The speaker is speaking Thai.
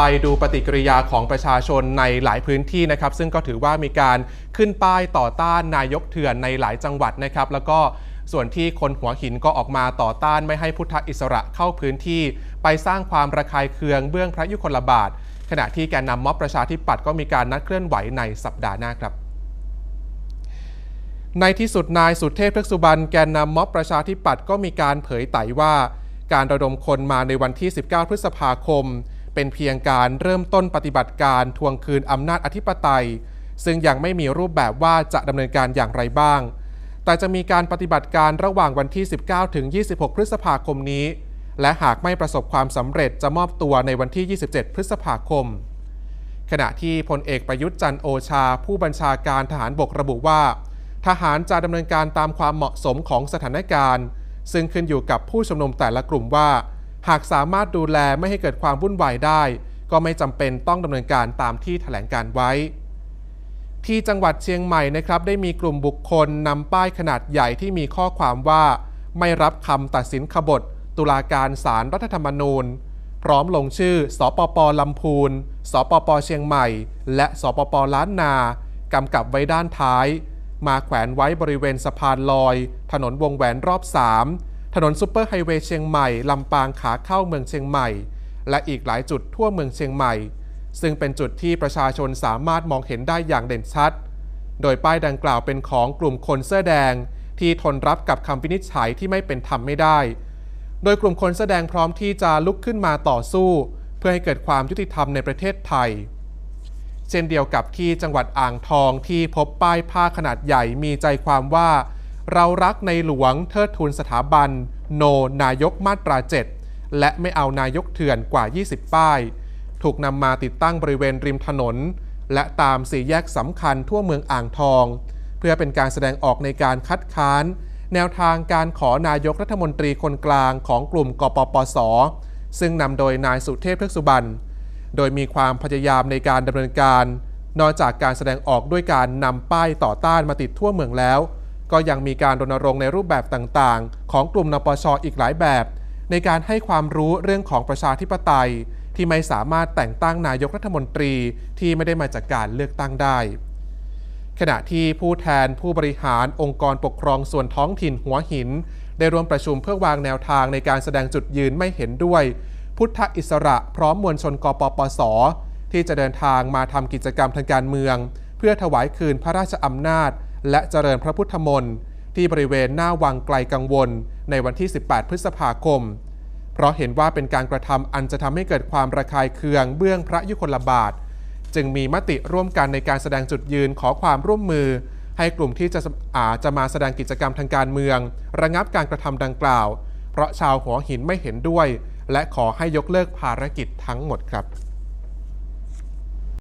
ไปดูปฏิกิริยาของประชาชนในหลายพื้นที่นะครับ ซึ่งก็ถือว่ามีการขึ้นป้ายต่อต้านนายกเถื่อนในหลายจังหวัดนะครับ แล้วก็ส่วนที่คนหัวหินก็ออกมาต่อต้านไม่ให้พุทธอิสระเข้าพื้นที่ ไปสร้างความระคายเคืองเบื้องพระยุคลบาท ขณะที่แกนนำม็อบประชาธิปัตย์ก็มีการนัดเคลื่อนไหวในสัปดาห์หน้าครับในที่สุดนายสุเทพพฤกษุบันแกนนำม็อบประชาธิปัตย์ก็มีการเผยไต่ว่า การระดมคนมาในวันที่ 19 พฤษภาคม เป็นเพียงการเริ่มต้นปฏิบัติการทวงคืนอำนาจอธิปไตย ซึ่งยังไม่มีรูปแบบว่าจะดำเนินการอย่างไรบ้าง แต่จะมีการปฏิบัติการระหว่างวันที่ 19 ถึง 26 พฤษภาคมนี้ และหากไม่ประสบความสำเร็จจะมอบตัวในวันที่ 27 พฤษภาคม ขณะที่พลเอกประยุทธ์จันโอชา ผู้บัญชาการทหารบกระบุว่า ทหารจะดำเนินการตามความเหมาะสมของสถานการณ์ ซึ่งขึ้นอยู่กับผู้ชุมนุมแต่ละกลุ่มว่า หากสามารถดูแลไม่ให้เกิดความวุ่นวายได้ ก็ไม่จำเป็นต้องดำเนินการตามที่แถลงการไว้ ที่จังหวัดเชียงใหม่นะครับได้มีกลุ่มบุคคลนำป้ายขนาดใหญ่ที่มีข้อความว่า ไม่รับคำตัดสินขบฏ ตุลาการศาลรรัฐธรรมนูญ พร้อมลงชื่อ สปปลำพูน สปปเชียงใหม่ และสปปล้านนากำกับไว้ด้านท้าย มาแขวนไว้บริเวณสะพานลอย ถนนวงแหวนรอบ3 ถนนซุปเปอร์ไฮเวย์เชียงใหม่ ลำปางขาเข้าเมืองเชียงใหม่ และอีกหลายจุดทั่วเมืองเชียงใหม่ ซึ่งเป็นจุดที่ประชาชนสามารถมองเห็นได้อย่างเด่นชัด โดยป้ายดังกล่าวเป็นของกลุ่มคนเสื้อแดง ที่ทนรับกับคำวินิจฉัยที่ไม่เป็นธรรมไม่ได้ โดยกลุ่มคนแสดงพร้อมที่จะลุกขึ้นมาต่อสู้ เพื่อให้เกิดความยุติธรรมในประเทศไทย เช่นเดียวกับที่จังหวัดอ่างทองที่พบป้ายผ้าขนาดใหญ่มีใจความว่า เรารักในหลวงเทิดทูนสถาบัน โน นายกมาตรา 7 และไม่เอานายกเถื่อนกว่า 20 ป้าย ถูกนำมาติดตั้งบริเวณริมถนน และตามสี่แยกสำคัญทั่วเมืองอ่างทอง เพื่อเป็นการแสดงออกในการคัดค้าน แนวทางการขอนายกรัฐมนตรีคนกลางของกลุ่มกปปส ซึ่งนำโดยนายสุเทพเทือกสุบรรณโดยมีความพยายามในการดำเนินการ นอกจากการแสดงออกด้วยการนำป้ายต่อต้านมาติดทั่วเมืองแล้ว ก็ยังมีการรณรงค์ในรูปแบบต่างๆ ของกลุ่มนปชอีกหลายแบบ ในการให้ความรู้เรื่องของประชาธิปไตย ที่ไม่สามารถแต่งตั้งนายกรัฐมนตรีที่ไม่ได้มาจากการเลือกตั้งได้ ขณะที่ผู้แทนผู้บริหารองค์กรปกครองส่วนท้องถิ่นหัวหิน ได้ร่วมประชุมเพื่อวางแนวทางในการแสดงจุดยืนไม่เห็นด้วย พุทธอิสระพร้อมมวลชนกปปส ที่จะเดินทางมาทำกิจกรรมทางการเมือง เพื่อถวายคืนพระราชอำนาจ และเจริญพระพุทธมนต์ที่บริเวณหน้าวังไกลกังวล ในวันที่ 18 พฤษภาคม เพราะเห็นว่าเป็นการกระทำอันจะทำให้เกิดความระคายเคืองเบื้องพระยุคลบาท จึงมีมติร่วมกันในการแสดงจุดยืนขอความร่วมมือ ให้กลุ่มที่จะอาจะมาแสดงกิจกรรมทางการเมือง ระงับการกระทำดังกล่าว เพราะชาวหัวหินไม่เห็นด้วย และขอให้ยกเลิกภารกิจทั้งหมดครับ